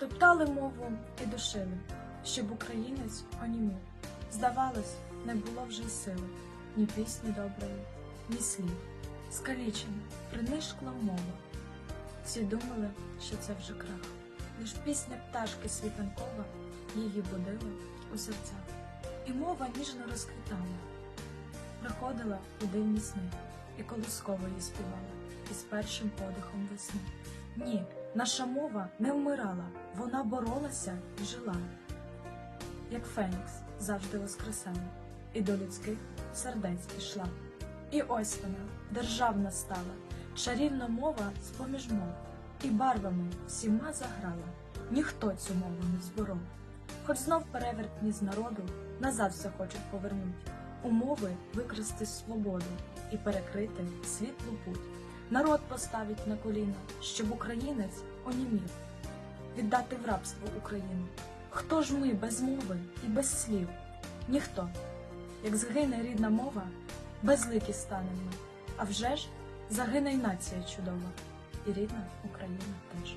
топтали мову і душили, щоб українець онімів. Здавалось, не було вже сили, ні пісні доброї, ні слів. Скалічена, принишкла мова. Всі думали, що це вже крах. Лиш пісня пташки світанкова її будила у серцях. І мова ніжно розквітала, приходила у дивні сни, і колосково її співала, із першим подихом весни. Ні, наша мова не вмирала, вона боролася і жила, як Фенікс завжди воскресала, і до людських сердець пішла. І ось вона, державна стала, чарівна мова з-поміж мов, і барвами всіма заграла, ніхто цю мову не зборов. Хоч знов перевертні з народу назад все хочуть повернуть, умови викрасти свободу і перекрити світлу путь. Народ поставить на коліна, щоб українець онімів, віддати в рабство Україну. Хто ж ми без мови і без слів? Ніхто. Як згине рідна мова, безликі станемо. А вже ж загине й нація чудова, і рідна Україна теж.